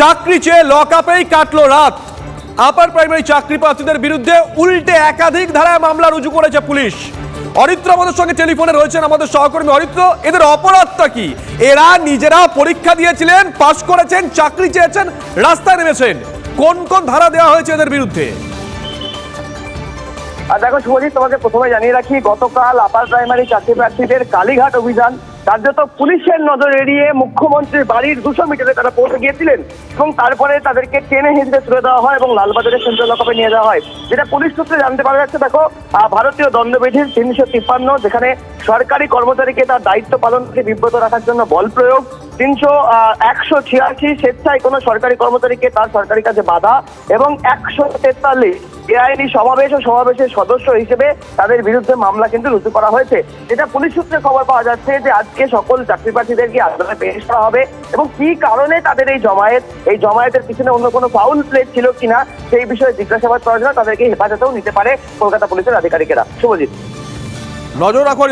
চাকরি চেয়ে লক আপেই কাটলো রাত। আপার প্রাইমারি চাকরি প্রার্থীদের বিরুদ্ধে উল্টে একাধিক ধারায় মামলা রুজু করেছে পুলিশ। অরিত্র আমাদের সঙ্গে টেলিফোনে রয়েছেন আমাদের সহকর্মী অরিত্র। এদের অপরাধটা কি? এরা নিজেরা পরীক্ষা দিয়েছিলেন, পাশ করেছেন, চাকরি চেয়েছেন, রাস্তায় নেমেছেন। কোন কোন ধারা দেওয়া হয়েছে এদের বিরুদ্ধে? দেখো শুভজিৎ, তোমাকে প্রথমে জানিয়ে রাখি, গতকাল আপার প্রাইমারি চাকরি প্রার্থীদের কালীঘাট অভিযান কার্যত পুলিশের নজর এড়িয়ে মুখ্যমন্ত্রীর বাড়ির দুশো মিটারে তারা পৌঁছে গিয়েছিলেন এবং তারপরে তাদেরকে টেনে হিন্দে তুলে দেওয়া হয় এবং লালবাজারের সেন্ট্রাল লকআপে নিয়ে যাওয়া হয়। যেটা পুলিশ সূত্রে জানতে পারা যাচ্ছে, দেখো ভারতীয় দণ্ডবিধির তিনশো তিপ্পান্ন, যেখানে সরকারি কর্মচারীকে তার দায়িত্ব পালন থেকে বিব্রত রাখার জন্য বল প্রয়োগ তিনশো একশো ছিয়াশি স্বেচ্ছায় কোনো সরকারি কর্মচারীকে তার সরকারি কাজে বাধা এবং একশো তেতাল্লিশ বেআইনি সমাবেশ ও সমাবেশের সদস্য হিসেবে তাদের বিরুদ্ধে মামলা কিন্তু রুজু করা হয়েছে। যেটা পুলিশ সূত্রে খবর পাওয়া যাচ্ছে যে আজকে সকল চাকরি প্রার্থীদেরকে আদালতে পেশ করা হবে এবং কি কারণে তাদের এই জমায়েত, এই জমায়েতের পিছনে অন্য কোনো ফাউল প্লে ছিল কিনা সেই বিষয়ে জিজ্ঞাসাবাদ করার জন্য তাদেরকে হেফাজতেও নিতে পারে কলকাতা পুলিশের আধিকারিকেরা। শুভজিৎ। নজর রাখো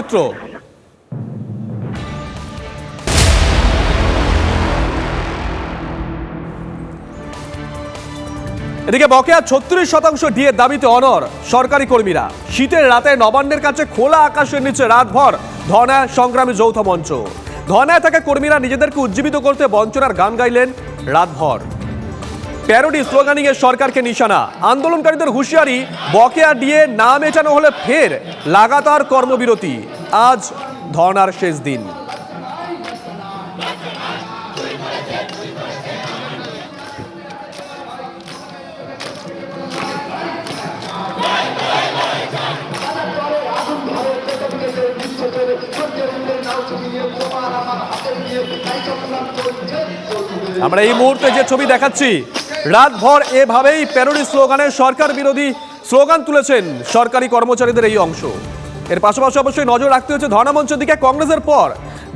এদিকে বকেয়া ছত্রিশ শতাংশ ডিএর দাবিতে অনর। সরকারি কর্মীরা। শীতের রাতে নবান্নের কাছে খোলা আকাশের নিচে রাতভর ধনায় সংগ্রামী যৌথ মঞ্চ। ধনায় থাকা কর্মীরা নিজেদেরকে উজ্জীবিত করতে বঞ্চনার গান গাইলেন রাতভর। প্যারোডি স্লোগানিং এর সরকারকে নিশানা। আন্দোলনকারীদের হুঁশিয়ারি, বকেয়া দিয়ে না মেটানো হলে ফের লাগাতার কর্মবিরতি। আজ ধর্নার শেষ দিন। আমরা এই মুহূর্তে যে ছবি দেখাচ্ছি, রাতভর এভাবেই প্যারোডি স্লোগানে সরকার বিরোধী স্লোগান তুলেছেন সরকারি কর্মচারীদের এই অংশ। এর পাশাপাশি অবশ্যই নজর রাখতে হচ্ছে ধর্ণামঞ্চের দিকে, কংগ্রেসের পর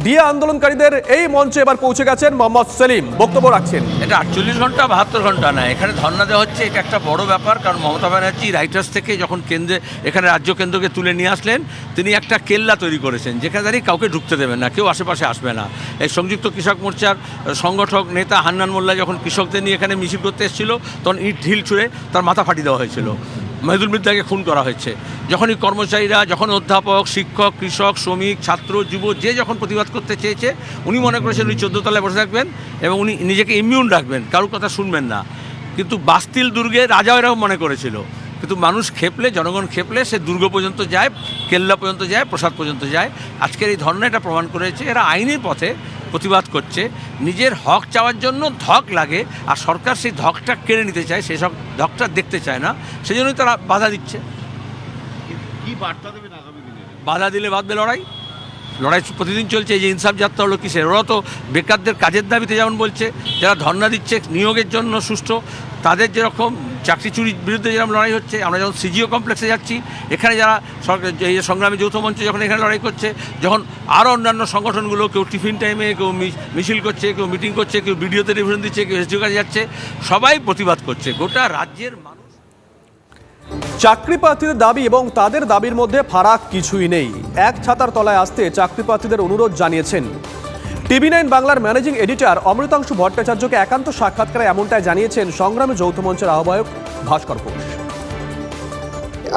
ডিএ আন্দোলনকারীদের এই মঞ্চে এবার পৌঁছে গেছেন মোহাম্মদ সেলিম। বক্তব্য রাখছেন। এটা আটচল্লিশ ঘণ্টা, বাহাত্তর ঘণ্টা না এখানে ধর্ণা দেওয়া হচ্ছে, এটা একটা বড় ব্যাপার, কারণ মমতা ব্যানার্জি রাইটার্স থেকে যখন কেন্দ্রে, এখানে রাজ্য কেন্দ্রকে তুলে নিয়ে আসলেন, তিনি একটা কেল্লা তৈরি করেছেন, যেখানে দাঁড়িয়ে কাউকে ঢুকতে দেবেন না, কেউ আশেপাশে আসবে না। এই সংযুক্ত কৃষক মোর্চার সংগঠক নেতা হান্নান মোল্লা যখন কৃষকদের নিয়ে এখানে মিছিল করতে এসেছিল, তখন ইট ঢিল ছুঁড়ে তার মাথা ফাটিয়ে দেওয়া হয়েছিল। মহিদুল মিদ্দাকে খুন করা হয়েছে। যখনই কর্মচারীরা, যখন অধ্যাপক, শিক্ষক, কৃষক, শ্রমিক, ছাত্র, যুব, যে যখন প্রতিবাদ করতে চেয়েছে, উনি মনে করেছেন উনি চোদ্দ তলায় বসে থাকবেন এবং উনি নিজেকে ইমিউন রাখবেন, কারোর কথা শুনবেন না। কিন্তু বাস্তিল দুর্গে রাজাও এরকম মনে করেছিল। কিন্তু মানুষ খেপলে, জনগণ খেপলে, সে দুর্গ পর্যন্ত যায়, কেল্লা পর্যন্ত যায়, প্রসাদ পর্যন্ত যায়। আজকের এই ধর্ণা এটা প্রমাণ করেছে, এরা আইনের পথে প্রতিবাদ করছে। নিজের হক চাওয়ার জন্য ধক লাগে আর সরকার সেই ধকটা কেড়ে নিতে চায় সেই সব ধকটা দেখতে চায় না। সেই জন্যই তারা বাধা দিচ্ছে। বাধা দিলে বাঁধবে লড়াই। লড়াই প্রতিদিন চলছে এই যে ইনসাফ যাত্রা হলো কিসের? ওরা তো বেকারদের কাজের দাবিতে যেমন বলছে যারা ধর্না দিচ্ছে নিয়োগের জন্য সুষ্ঠু তাদের যেরকম চাকরি চুরির বিরুদ্ধে যেরকম লড়াই হচ্ছে, আমরা যখন সিজিও কমপ্লেক্সে যাচ্ছি, এখানে যারা এই সংগ্রামী যৌথ মঞ্চ যখন এখানে লড়াই করছে, যখন আরও অন্যান্য সংগঠনগুলো, কেউ টিফিন টাইমে, কেউ মিছিল করছে, কেউ মিটিং করছে, কেউ ভিডিওতে রিভিশন দিচ্ছে, কেউ এসডিও কাজে যাচ্ছে, সবাই প্রতিবাদ করছে। গোটা রাজ্যের মানুষ চাকরি প্রার্থীদের দাবি এবং তাদের দাবির মধ্যে ফারাক কিছুই নেই। এক ছাতার তলায় আসতে চাকরি প্রার্থীদের অনুরোধ জানিয়েছেন টিভি নাইন বাংলার ম্যানেজিং এডিটর অমৃতাংশু ভট্টাচার্যকে একান্ত সাক্ষাৎকারে এমনটাই জানিয়েছেন সংগ্রামী যৌথ মঞ্চের আহ্বায়ক ভাস্কর ঘোষ।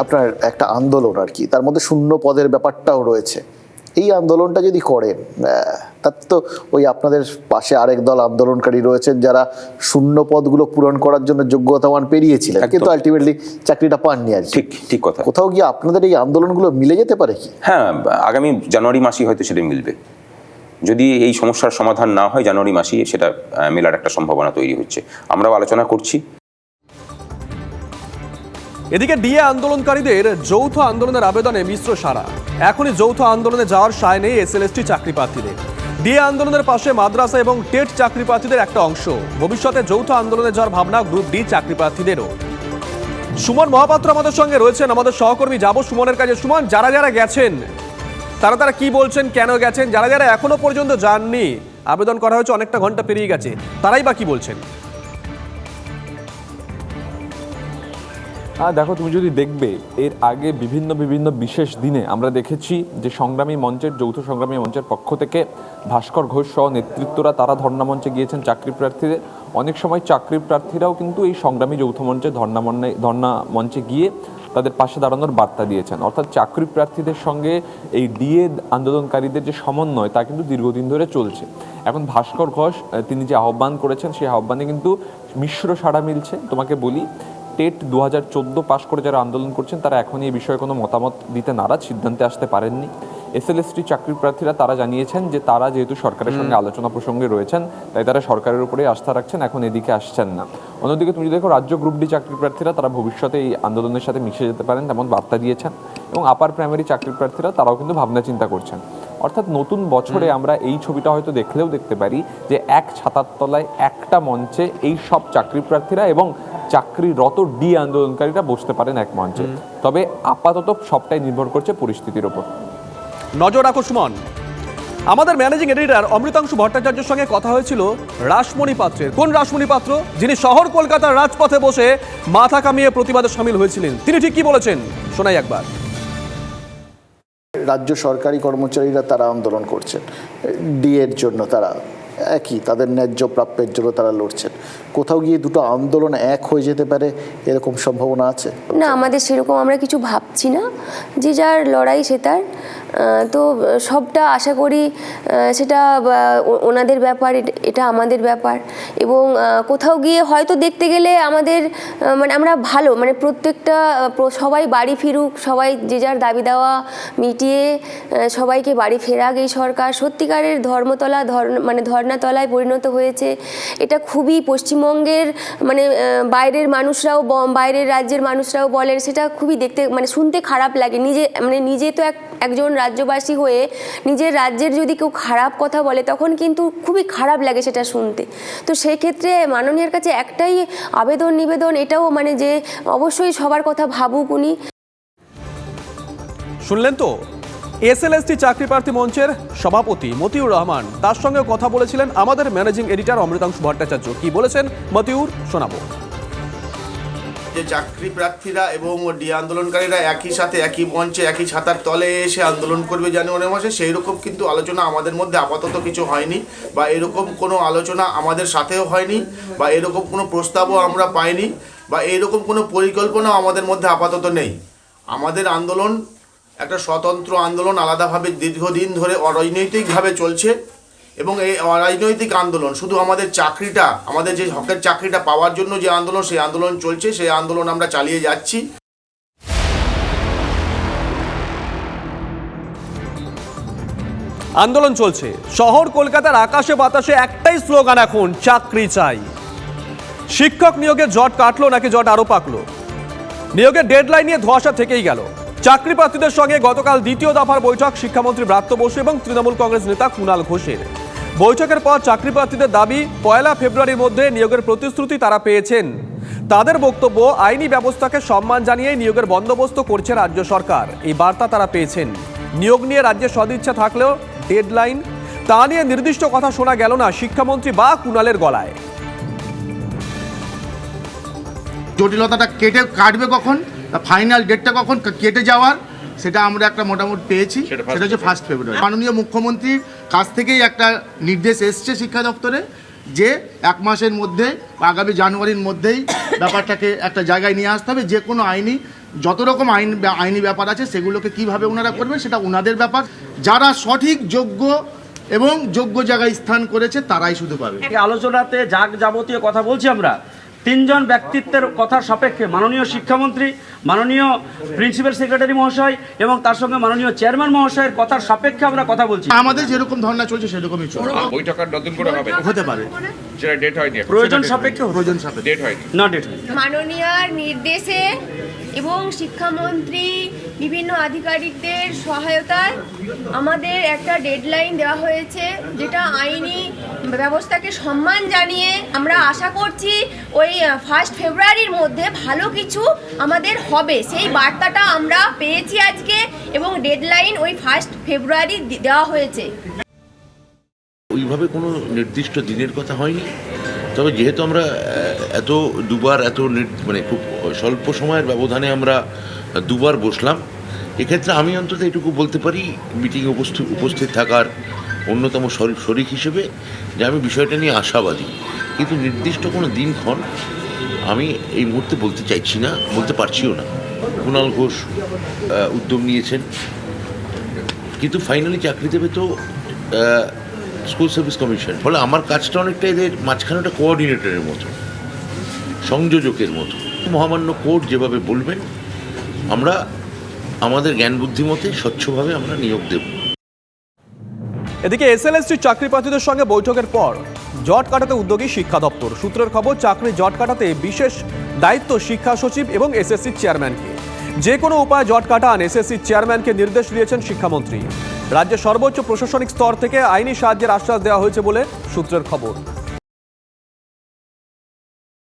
আপনার একটা আন্দোলন আর কি তার মধ্যে শূন্য পদের ব্যাপারটাও রয়েছে। এই আন্দোলনটা যদি করেন আহ, তার তো ওই আপনাদের পাশে আরেক দল আন্দোলনকারী রয়েছেন যারা শূন্য পদগুলো পূরণ করার জন্য যোগ্যতামান পেরিয়েছিলেন কিন্তু আলটিমেটলি চাকরিটা পাননি আর ঠিক ঠিক কথা। কোথাও গিয়ে আপনাদের এই আন্দোলনগুলো মিলে যেতে পারে কি? হ্যাঁ আগামী জানুয়ারি মাসেই হয়তো সেটা মিলবে। যদি এই সমস্যার সমাধান না হয় জানুয়ারি মাসেই সেটা মেলার একটা সম্ভাবনা তৈরি হচ্ছে। আমরাও আলোচনা করছি। এদিকে ডিএ আন্দোলনকারীদের যৌথ আন্দোলনের আবেদনে মিশ্র সারা এখনই যৌথ আন্দোলনে যাওয়ার সায় নেই এসএলএসটি চাকরি প্রার্থীদের ডিএ আন্দোলনের পাশে মাদ্রাসা এবং টেট চাকরি প্রার্থীদের একটা অংশ। ভবিষ্যতে যৌথ আন্দোলনে যাওয়ার ভাবনা গ্রুপ ডি চাকরি প্রার্থীদেরও সুমন মহাপাত্র আমাদের সঙ্গে রয়েছেন। আমাদের সহকর্মী যাব সুমনের কাছে। সুমন, যারা যারা গেছেন তারা তারা কি বলছেন কেন গেছেন যারা যারা এখনও পর্যন্ত যাননি আবেদন করা হয়েছে অনেকটা ঘণ্টা পেরিয়ে গেছে তারাই বা কি বলছেন? আহ, দেখো তুমি যদি দেখবে এর আগে বিভিন্ন বিভিন্ন বিশেষ দিনে আমরা দেখেছি যে সংগ্রামী মঞ্চের যৌথ সংগ্রামী মঞ্চের পক্ষ থেকে ভাস্কর ঘোষ সহ নেতৃত্বরা তারা ধর্ণা মঞ্চে গিয়েছেন চাকরি প্রার্থীদের। অনেক সময় চাকরি প্রার্থীরাও কিন্তু এই সংগ্রামী যৌথ মঞ্চে ধর্ণা ধর্ণা মঞ্চে গিয়ে তাদের পাশে দাঁড়ানোর বার্তা দিয়েছেন। অর্থাৎ চাকরি প্রার্থীদের সঙ্গে এই ডিএ আন্দোলনকারীদের যে সমন্বয়, তা কিন্তু দীর্ঘদিন ধরে চলছে। এখন ভাস্কর ঘোষ তিনি যে আহ্বান করেছেন, সেই আহ্বানে কিন্তু মিশ্র সাড়া মিলছে। তোমাকে বলি, টেট দু হাজার চোদ্দ পাশ করে যারা আন্দোলন করছেন, তারা এখনই এই বিষয়ে কোনো মতামত দিতে নারাজ, সিদ্ধান্তে আসতে পারেননি। এসএলএসটি চাকরি প্রার্থীরা তারা জানিয়েছেন যে তারা যেহেতু সরকারের সঙ্গে আলোচনা প্রসঙ্গে রয়েছেন তাই তারা সরকারের উপরে আস্থা রাখছেন এখন এদিকে আসছেন না। অন্যদিকে তুমি দেখো রাজ্য গ্রুপ ডি চাকরি প্রার্থীরা তারা ভবিষ্যতে এই আন্দোলনের সাথে মিশে যেতে পারেন তেমন বার্তা দিয়েছেন এবং আপার প্রাইমারি চাকরি প্রার্থীরা তারাও কিন্তু ভাবনা চিন্তা করছেন। অর্থাৎ নতুন বছরে আমরা এই ছবিটা হয়তো দেখলেও দেখতে পারি যে এক ছাতার তলায় একটা মঞ্চে এই সব চাকরি প্রার্থীরা এবং চাকরিরত ডি আন্দোলনকারীরা বসতে পারেন এক মঞ্চে। তবে আপাতত সবটাই নির্ভর করছে পরিস্থিতির ওপর। নজর সুমন। আমাদের ম্যানেজিং এডিটর অমৃতাংশু ভট্টাচার্যের সঙ্গে কথা হয়েছিল রাসমণি পাত্রের। কোন রাসমণি পাত্র? যিনি শহর কলকাতার রাজপথে বসে মাথা কামিয়ে প্রতিবাদে সামিল হয়েছিলেন। তিনি ঠিক কি বলেছেন? শোনাই একবার। রাজ্য সরকারি কর্মচারীরা তারা আন্দোলন করছেন। ডিএর জন্য তারা একই, তাদের ন্যায্য প্রাপ্যের জন্য তারা লড়ছেন। কোথাও গিয়ে দুটো আন্দোলন এক হয়ে যেতে পারে, এরকম সম্ভাবনা আছে? না, আমাদের সেরকম আমরা কিছু ভাবছি না। যে যার লড়াই সে তার। তো সবটা আশা করি সেটা ওনাদের ব্যাপার, এট- আমাদের ব্যাপার। এবং কোথাও গিয়ে হয়তো দেখতে গেলে আমাদের মানে আমরা ভালো মানে প্রত্যেকটা সবাই বাড়ি ফিরুক, সবাই যে যার দাবি দেওয়া মিটিয়ে সবাইকে বাড়ি ফেরাক এই সরকার। সত্যিকারের ধর্মতলা ধর মানে ধর্নাতলায় পরিণত হয়েছে। এটা খুবই পশ্চিমবঙ্গের মানে বাইরের মানুষরাও বাইরের রাজ্যের মানুষরাও বলেন, সেটা খুবই দেখতে মানে শুনতে খারাপ লাগে। নিজে মানে নিজে তো এক, একজন রাজ্যবাসী হয়ে নিজের রাজ্যের যদি কেউ খারাপ কথা বলে, তখন কিন্তু খুবই খারাপ লাগে সেটা শুনতে। তো সেই ক্ষেত্রে মাননীয়ার কাছে একটাই আবেদন, নিবেদন, এটাও মানে যে, অবশ্যই সবার কথা ভাবুক উনি। শুনলেন তো? এসএলএসটি চাকরি প্রার্থী মঞ্চের সভাপতি মতিউর রহমান। তার সঙ্গে কথা বলেছিলেন আমাদের ম্যানেজিং এডিটর অমৃতাংশু ভট্টাচার্য। কি বলেছেন মতিউর? শোনাবো। যে চাকরি প্রার্থীরা এবং ডি আন্দোলনকারীরা একই সাথে একই মঞ্চে একই ছাতার তলে এসে আন্দোলন করবে জানুয়ারি মাসে সেই রকম কিন্তু আলোচনা আমাদের মধ্যে আপাতত কিছু হয়নি বা এরকম কোনো আলোচনা আমাদের সাথেও হয়নি বা এরকম কোনো প্রস্তাবও আমরা পাইনি বা এরকম কোনো পরিকল্পনাও আমাদের মধ্যে আপাতত নেই। আমাদের আন্দোলন একটা স্বতন্ত্র আন্দোলন আলাদাভাবে দীর্ঘদিন ধরে অরাজনৈতিকভাবে চলছে এবং এই অরাজনৈতিক আন্দোলন, শুধু আমাদের চাকরিটা, আমাদের যে হকের চাকরিটা পাওয়ার জন্য যে আন্দোলন, সেই আন্দোলন চলছে, সেই আন্দোলন আমরা চালিয়ে যাচ্ছি। আন্দোলন চলছে। শহর কলকাতার আকাশে বাতাসে একটাই স্লোগান এখন, চাকরি চাই। শিক্ষক নিয়োগে জট কাটলো নাকি জট আরও পাকলো? নিয়োগের ডেডলাইন নিয়ে ধোঁয়াশা থেকেই গেল। চাকরি প্রার্থীদের সঙ্গে গতকাল দ্বিতীয় দফার বৈঠক শিক্ষামন্ত্রী ব্রাত্য বসু এবং তৃণমূল কংগ্রেস নেতা কুণাল ঘোষের। বৈঠকের পর চাকরি প্রার্থীদের দাবি, পয়লা ফেব্রুয়ারির মধ্যে নিয়োগের প্রতিশ্রুতি তারা পেয়েছেন। তাদের বক্তব্য, আইনি ব্যবস্থাকে সম্মান জানিয়ে নিয়োগের বন্দোবস্ত করছে রাজ্য সরকার। এই বার্তা তারা পেয়েছেন। নিয়োগ নিয়ে রাজ্যের সদিচ্ছা থাকলেও ডেডলাইন, তা নিয়ে নির্দিষ্ট কথা শোনা গেল না শিক্ষামন্ত্রী বা কুণালের গলায়। জটিলতাটা কেটে কাটবে কখন? ফাইনাল ডেটটা কখন? কেটে যাওয়ার? সেটা আমরা একটা মোটামুটি পেয়েছি। সেটা হচ্ছে ফার্স্ট ফেব্রুয়ারি মাননীয় মুখ্যমন্ত্রীর কাছ থেকেই একটা নির্দেশ এসছে শিক্ষা দপ্তরে যে এক মাসের মধ্যে আগামী জানুয়ারির মধ্যেই ব্যাপারটাকে একটা জায়গায় নিয়ে আসতে হবে। যে কোনো আইনি যত রকম আইন আইনি ব্যাপার আছে সেগুলোকে কীভাবে ওনারা করবেন সেটা ওনাদের ব্যাপার। যারা সঠিক যোগ্য এবং যোগ্য জায়গায় স্থান করেছে তারাই শুধু পাবে। এই আলোচনাতে যাক যাবতীয় কথা বলছি আমরা। তিনজন ব্যক্তিত্বের কথার সাপেক্ষে মাননীয় শিক্ষামন্ত্রী মাননীয় প্রিন্সিপাল সেক্রেটারি মহাশয় এবং তার সঙ্গে মাননীয় চেয়ারম্যান মহাশয়ের কথার সাপেক্ষে আমরা কথা বলছি। আমাদের যেরকম ধর্ণা চলছে সেরকমই চলছে। বৈঠক আর নতুন করে হবে? হতে পারে। যেটা ডেট হয়নি প্রয়োজন সাপেক্ষে প্রয়োজন সাপেক্ষে ডেট হয়নি। না ডেট মাননীয়ার নির্দেশে এবং শিক্ষামন্ত্রী, বিভিন্ন আধিকারিকদের সহায়তায় আমাদের একটা ডেডলাইন দেওয়া হয়েছে, যেটা আইনি ব্যবস্থাকে সম্মান জানিয়ে আমরা আশা করছি ওই ফার্স্ট ফেব্রুয়ারির মধ্যে ভালো কিছু আমাদের হবে। সেই বার্তাটা আমরা পেয়েছি আজকে এবং ডেডলাইন ওই ফার্স্ট ফেব্রুয়ারি দেওয়া হয়েছে। ওইভাবে কোনো নির্দিষ্ট দিনের কথা হয়নি? তবে যেহেতু আমরা এত দুবার, এত মানে খুব স্বল্প সময়ের ব্যবধানে আমরা দুবার বসলাম, এক্ষেত্রে আমি অন্তত এটুকু বলতে পারি মিটিংয়ে উপস্থিত উপস্থিত থাকার অন্যতম শরি- শরিক হিসেবে যে আমি বিষয়টা নিয়ে আশাবাদী। কিন্তু নির্দিষ্ট কোনো দিনক্ষণ আমি এই মুহূর্তে বলতে চাইছি না, বলতে পারছিও না। কুণাল ঘোষ উদ্যোগ নিয়েছেন। কিন্তু ফাইনালি চাকরি দেবে তো স্কুল সার্ভিস কমিশন ফলে আমার কাজটা অনেকটা এদের মাঝখানে একটা কোঅর্ডিনেটরের মতো, সংযোজকের মতো। মহামান্য কোর্ট যেভাবে বলবেন আমরা আমাদের জ্ঞান বুদ্ধিমতে স্বচ্ছভাবে আমরা নিয়োগ দেব। এদিকে এসএলএসটি চাকরি প্রার্থীদের সঙ্গে বৈঠকের পর জট কাটাতে উদ্যোগী শিক্ষা দপ্তর। সূত্রের খবর, চাকরি জট কাটাতে বিশেষ দায়িত্ব শিক্ষা সচিব এবং এসএসসি চেয়ারম্যানকে যে কোনো উপায়ে জট কাটান এসএসসি চেয়ারম্যানকে নির্দেশ দিয়েছেন শিক্ষামন্ত্রী। রাজ্যের সর্বোচ্চ প্রশাসনিক স্তর থেকে আইনি সাহায্যের আশ্বাস দেওয়া হয়েছে বলে সূত্রের খবর।